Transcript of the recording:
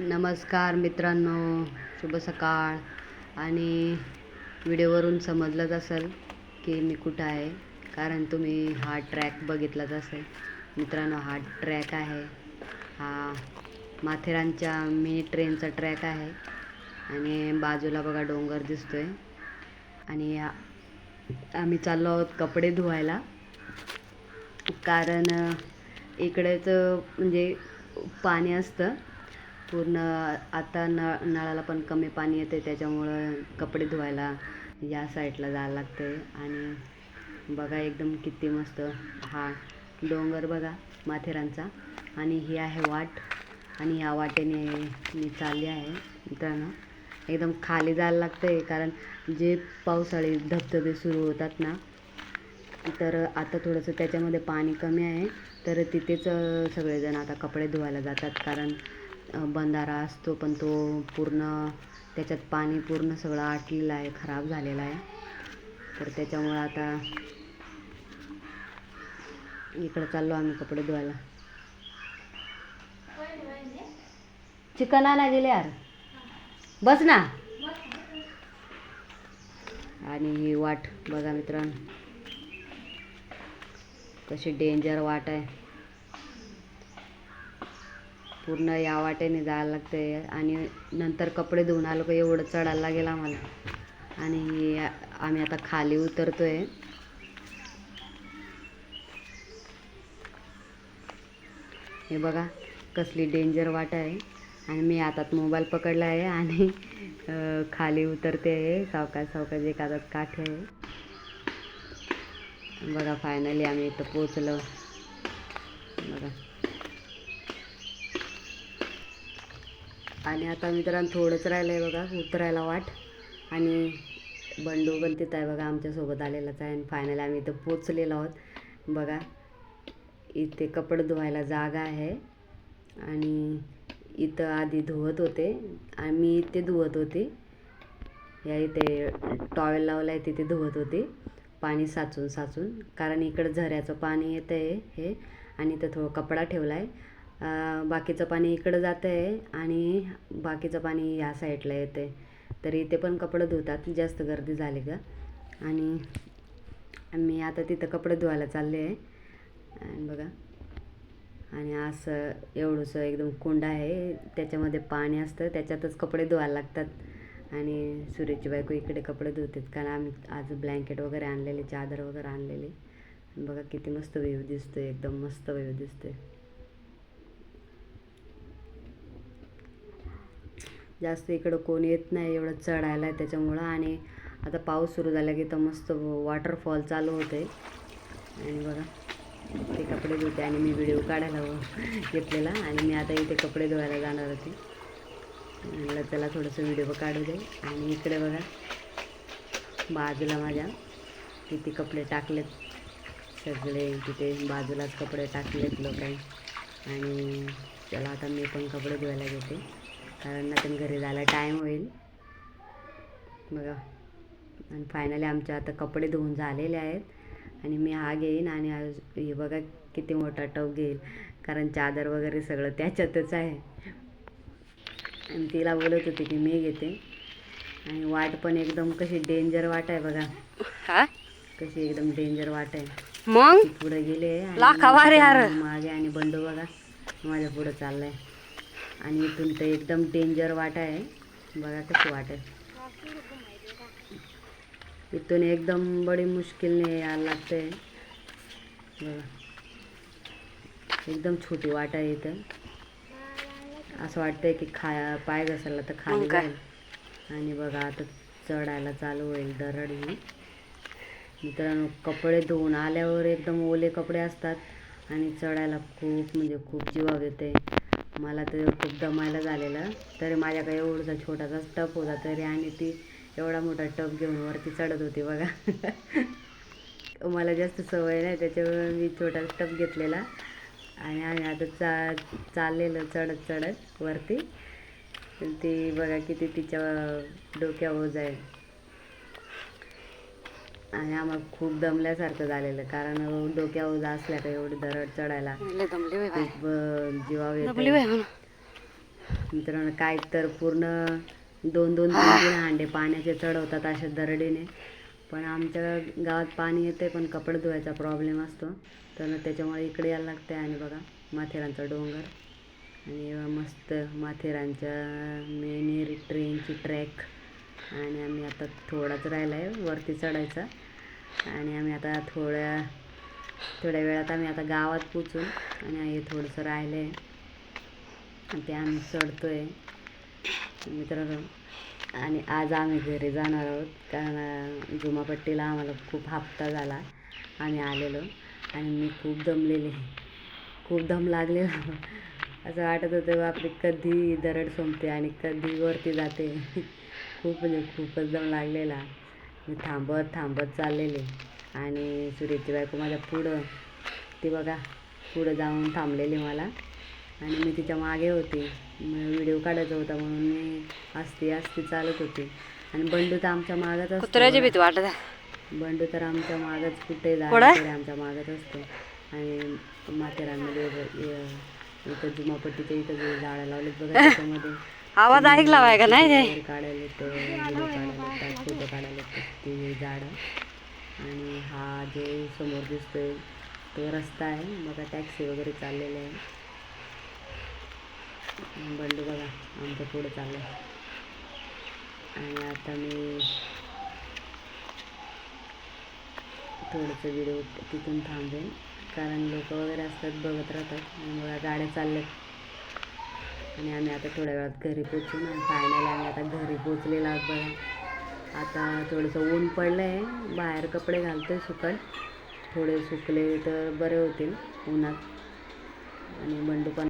नमस्कार मित्रांनो शुभ सकाळ. आणि व्हिडिओवरून समजलंच असेल की मी कुठं आहे कारण तुम्ही हा ट्रॅक बघितलाच असेल. मित्रांनो हा ट्रॅक आहे. हा माथेरानच्या मिनी ट्रेनचा ट्रॅक आहे. आणि बाजूला बघा डोंगर दिसतो आहे आणि आम्ही चाललो आहोत कपडे धुवायला. कारण इकडेच म्हणजे पाणी असतं. पूर्ण आता नळ नळाला पण कमी पाणी येते त्याच्यामुळं कपडे धुवायला या साईडला जायला लागते आणि बघा एकदम किती मस्त हा डोंगर बघा माथेरानचा. आणि ही आहे वाट. आणि ह्या वाटेने मी चालली आहे मित्रांनो. एकदम खाली जायला लागते कारण जे पावसाळी धबधबे सुरू होतात ना तर आता थोडंसं त्याच्यामध्ये पाणी कमी आहे. तर तिथेच सगळेजण आता कपडे धुवायला जातात कारण बंधारा असतो पण तो पूर्ण त्याच्यात पाणी पूर्ण सगळं आटलेलं आहे खराब झालेलं आहे. तर त्याच्यामुळं आता इकडं चाललो आम्ही कपडे धुवायला. चिकन आणा गेले यार. बस ना. आणि ही वाट बघा मित्रांनो. कशी डेंजर वाट आहे. पूर्ण या वाटेने जायला लागते आणि नंतर कपडे धुवून आलो का एवढं चढायला लागेल आम्हाला. आणि आम्ही आता खाली उतरतो आहे हे बघा कसली डेंजर वाट आहे. आणि मी हातात मोबाईल पकडला आहे आणि खाली उतरते आहे. सावकाश सावकाश एक हातात काठी आहे. बघा फायनली आम्ही इथं पोचलो बघा. आणि आता मित्रांनो थोडंच राहिलं आहे बघा उतरायला वाट. आणि बंडू पण तिथं आहे बघा आमच्यासोबत आलेलाच आहे. आणि फायनली आम्ही इथं पोचलेलो आहोत. बघा इथे कपडे धुवायला जागा आहे. आणि इथं आधी धुवत होते. आणि मी इथे धुवत होते. या इथे टॉवेल लावला आहे तिथे धुवत होते. पाणी साचून साचून. कारण इकडं झऱ्याचं पाणी येतं आहे हे. आणि इथं थोडं कपडा ठेवला आहे बाकीचं पाणी इकडं जातं आहे आणि बाकीचं पाणी या साईडला येतं आहे तर इथे पण कपडे धुतात जास्त गर्दी झाली का आणि मी आता तिथं कपडे धुवायला चालले आहे. आणि बघा. आणि असं एवढंसं एकदम कुंड आहे त्याच्यामध्ये पाणी असतं त्याच्यातच कपडे धुवायला लागतात. आणि सूर्याची बायको इकडे कपडे धुतात कारण आम्ही आज ब्लँकेट वगैरे आणलेले चादर वगैरे आणलेली. बघा किती मस्त व्यू दिसतो एकदम मस्त व्यू दिसतो आहे जास्त इकडं कोण येत नाही एवढं चढायला आहे त्याच्यामुळं. आणि आता पाऊस सुरू झाला की तर मस्त वॉटरफॉल चालू होते आणि बघा ते कपडे धुते आणि मी व्हिडिओ काढायला घेतलेला. आणि मी आता इथे कपडे धुवायला जाणार होते. म्हणलं त्याला थोडंसं व्हिडिओ काढू दे. आणि इकडे बघा बाजूला माझ्या किती कपडे टाकलेत. सगळे तिथे बाजूलाच कपडे टाकलेत लोकांनी. आणि त्याला आता मी पण कपडे धुवायला घेते. कारण पण घरी जायला टाईम होईल. बघा. आणि फायनली आमचे आता कपडे धुवून झालेले आहेत. आणि मी हा घेईन आणि आज हे बघा किती मोठा टप घेईल. कारण चादर वगैरे सगळं त्याच्यातच आहे. आणि तिला बोलत होते की मी घेते. आणि वाट पण एकदम कशी डेंजर वाट आहे बघा. कशी एकदम डेंजर वाट आहे. मग? पुढे गेले. मागे आणि बंडू बघा. माझ्या पुढं चाललाय. आणि इथून तर एकदम डेंजर वाट आहे. बघा वाट आहे. इथून एकदम बडी मुश्किलने यायला लागतंय. बघा. एकदम छोटी वाट आहे इथं. असं वाटतंय की खा पाय घसरला तर खाली? जाईल. आणि बघा आता चढायला चालू होईल दरड ही. मित्रांनो कपडे धुवून आल्यावर एकदम ओले कपडे असतात. आणि चढायला खूप म्हणजे खूप जीवावर येते मला तर खूप दमायला झालेलं. तरी माझ्याकडे एवढा छोटासा टप होता तरी आणि ती एवढा मोठा टप घेऊन वरती चढत होती बघा. मला जास्त सवय नाही त्याच्यामुळे मी छोटा टप घेतलेला. आणि आम्ही आता चा चाललेलं चढत चढत वरती. ती बघा किती तिच्या डोक्यावर जाईल. आणि आम्हाला खूप दमल्यासारखं झालेलं कारण डोक्यावर जा असल्या का एवढी दरड चढायला. खूप अं, जीवावर येते मित्रांनो काय तर पूर्ण दोन दोन तीन तीन हांडे पाण्याचे चढवतात अशा दरडीने. पण आमच्या गावात पाणी येते पण कपडे धुवायचा प्रॉब्लेम असतो. तर त्याच्यामुळे इकडे यायला लागते आणि बघा माथेरानचा डोंगर. आणि मस्त माथेरानच्या मेनेर ट्रेनची ट्रॅक आणि आम्ही आता थोडाच राहिला आहे वरती चढायचा. आणि आम्ही आता थोड्या थोड्या वेळात आम्ही आता गावात पोचून आणि हे थोडंसं राहिलं आहे ते आम्ही चढतो आहे मित्रांनो. आणि आज आम्ही घरी जाणार आहोत कारण जुमापट्टीला आम्हाला खूप हप्ता झाला. आम्ही आलेलो आणि मी खूप दमलेले. खूप दम लागलेला. असं वाटत होतं बापरे कधी दरड संपते आणि कधी वरती जाते. खूप म्हणजे खूपच दम लागलेला. मी थांबत थांबत चाललेले. आणि सुरेची बायको माझ्या पुढं ती बघा पुढं जाऊन थांबलेली मला. आणि मी तिच्यामागे होती. व्हिडिओ काढायचा होता म्हणून मी असती असती चालत होती. आणि बंडू तर आमच्या मागच असतो भीती वाटत. बंडू तर आमच्या मागच कुठे? जायला आमच्या मागच असतो. आणि माथेरानमध्ये इथं जुमापट्टीच्या इथं झाडं लावलेत बघा त्याच्यामध्ये. आवाज ऐकला आहे का नाही काढायला येतं व्हिडिओ काढायला येतात फोटो काढायला येतात ते झाडं. आणि हा जे समोर दिसतोय तो रस्ता आहे. बघा टॅक्सी वगैरे चाललेला आहे. बंडू बघा आमचं पुढे चाललं आणि आता मी थोडंसं व्हिडिओ तिथून थांबेन. कारण लोक वगैरे असतात बघत राहतात. गाड्या चालल्यात. आणि आम्ही आता थोड्या वेळात घरी पोचून ना फायनल आम्ही आता घरी पोचलेला आहोत बघा. आता थोडंसं ऊन पडलं आहे बाहेर कपडे घालते सुकत. थोडे सुकले तर बरे होतील उन्हात. आणि बंडू पण